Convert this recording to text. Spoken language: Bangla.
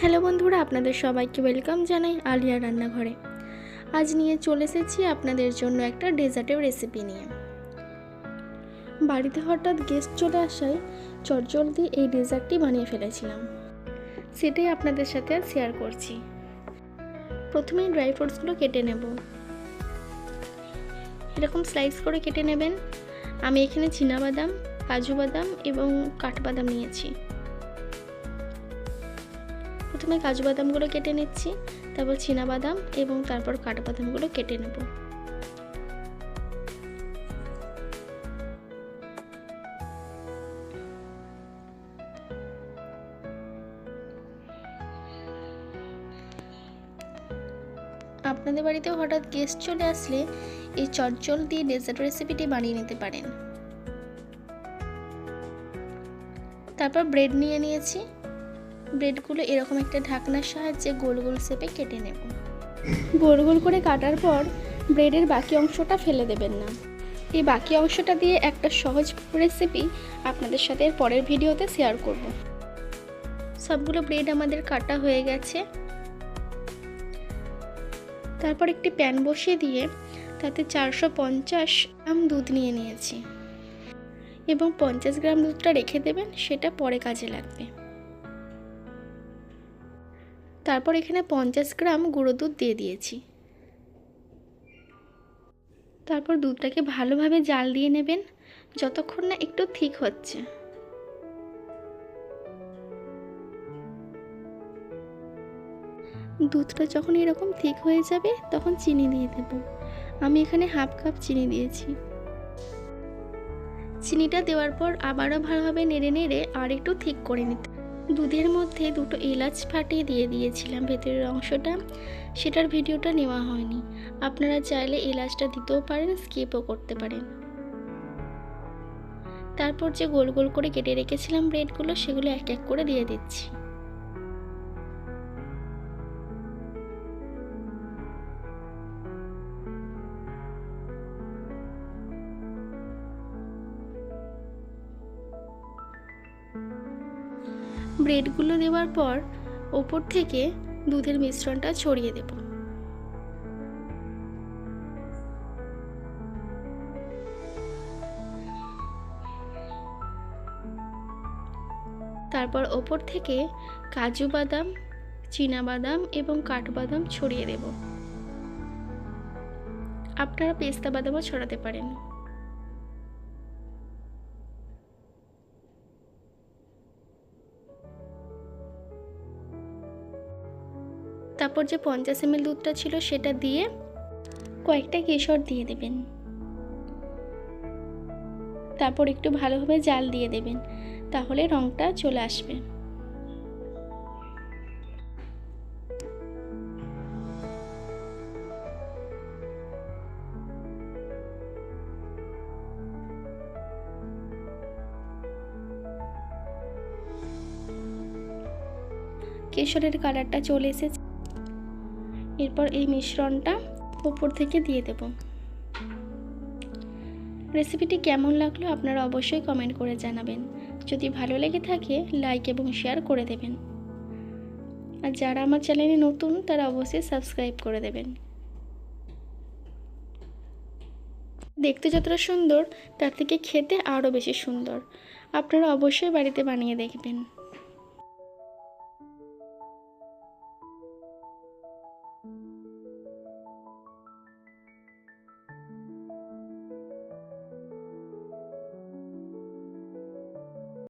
হ্যালো বন্ধুরা, আপনাদের সবাইকে ওয়েলকাম জানাই আলিয়া রান্নাঘরে। আজ নিয়ে চলে এসেছি আপনাদের জন্য একটা ডেজার্টের রেসিপি নিয়ে। বাড়িতে হঠাৎ গেস্ট চলে আসায় চটজলদি এই ডেজার্টটি বানিয়ে ফেলেছিলাম। সেটাই আপনাদের সাথে শেয়ার করছি। প্রথমেই ড্রাই ফ্রুটসগুলো কেটে নেব। এরকম স্লাইস করে কেটে নেবেন। আমি এখানে বাদাম, কাজু বাদাম এবং কাঠবাদাম নিয়েছি। প্রথমে কাজু বাদামগুলো কেটে নিচ্ছি, তারপর বাদাম এবং তারপর কাঠবাদামগুলো কেটে নেব। আপনাদের বাড়িতেও হঠাৎ গেস্ট চলে আসলে এই চটজল দিয়ে ডেজার্ট রেসিপিটি বানিয়ে নিতে পারেন। তারপর ব্রেড নিয়ে নিয়েছি। ব্রেডগুলো এরকম একটা ঢাকনার সাহায্যে গোল গোল শেপে কেটে নেব। গোল গোল করে কাটার পর ব্রেডের বাকি অংশটা ফেলে দেবেন না। এই বাকি অংশটা দিয়ে একটা সহজ রেসিপি আপনাদের সাথে এর পরের ভিডিওতে শেয়ার করব। সবগুলো ব্রেড আমাদের কাটা হয়ে গেছে। তারপর একটি প্যান বসিয়ে দিয়ে তাতে চারশো পঞ্চাশ গ্রাম দুধ নিয়ে নিয়েছি। এবং পঞ্চাশ গ্রাম দুধটা রেখে দেবেন সেটা পরে কাজে লাগবে। তারপর এখানে পঞ্চাশ গ্রাম গুঁড়ো দুধ দিয়ে দিয়েছি। তারপর দুধটাকে ভালোভাবে জাল দিয়ে নেবেন, যতক্ষণ না একটু ঠিক হচ্ছে। দুধটা যখন এরকম ঠিক হয়ে যাবে, তখন চিনি দিয়ে দেব। আমি এখানে হাফ কাপ চিনি দিয়েছি। চিনিটা দেওয়ার পর আবারও ভালোভাবে নেড়ে নেড়ে আর একটু ঠিক করে নিতে দুধের মধ্যে দুটো এলাচ ফাটিয়ে দিয়ে দিয়েছিলাম। ভেতরের অংশটা, সেটার ভিডিওটা নেওয়া হয়নি। আপনারা চাইলে এলাচটা দিতেও পারেন, স্কিপও করতে পারেন। তারপর যে গোল গোল করে কেটে রেখেছিলাম ব্রেডগুলো সেগুলো এক এক করে দিয়ে দিচ্ছি। ব্রেডগুলো দেওয়ার পর ওপর থেকে দুধের মিশ্রণটা ছড়িয়ে দেব। তারপর ওপর থেকে কাজু বাদাম বাদাম এবং কাঠবাদাম ছড়িয়ে দেব। আপনারা পেস্তা বাদামও ছড়াতে পারেন। তারপর যে পঞ্চাশ এম দুধটা ছিল সেটা দিয়ে কয়েকটা কেশর দিয়ে দেবেন। তারপর একটু ভালোভাবে জাল দিয়ে দেবেন, তাহলে রঙটা চলে আসবে। কেশরের কালারটা চলে এসেছে। এরপর এই মিশ্রণটা উপর থেকে দিয়ে দেব। রেসিপিটি কেমন লাগল আপনারা অবশ্যই কমেন্ট করে জানাবেন। যদি ভালো লেগে থাকে লাইক এবং শেয়ার করে দেবেন। আর যারা আমার চ্যানেলে নতুন, তারা অবশ্যই সাবস্ক্রাইব করে দেবেন। দেখতে যতটা সুন্দর, তার থেকে খেতে আরও বেশি সুন্দর। আপনারা অবশ্যই বাড়িতে বানিয়ে দেখবেন।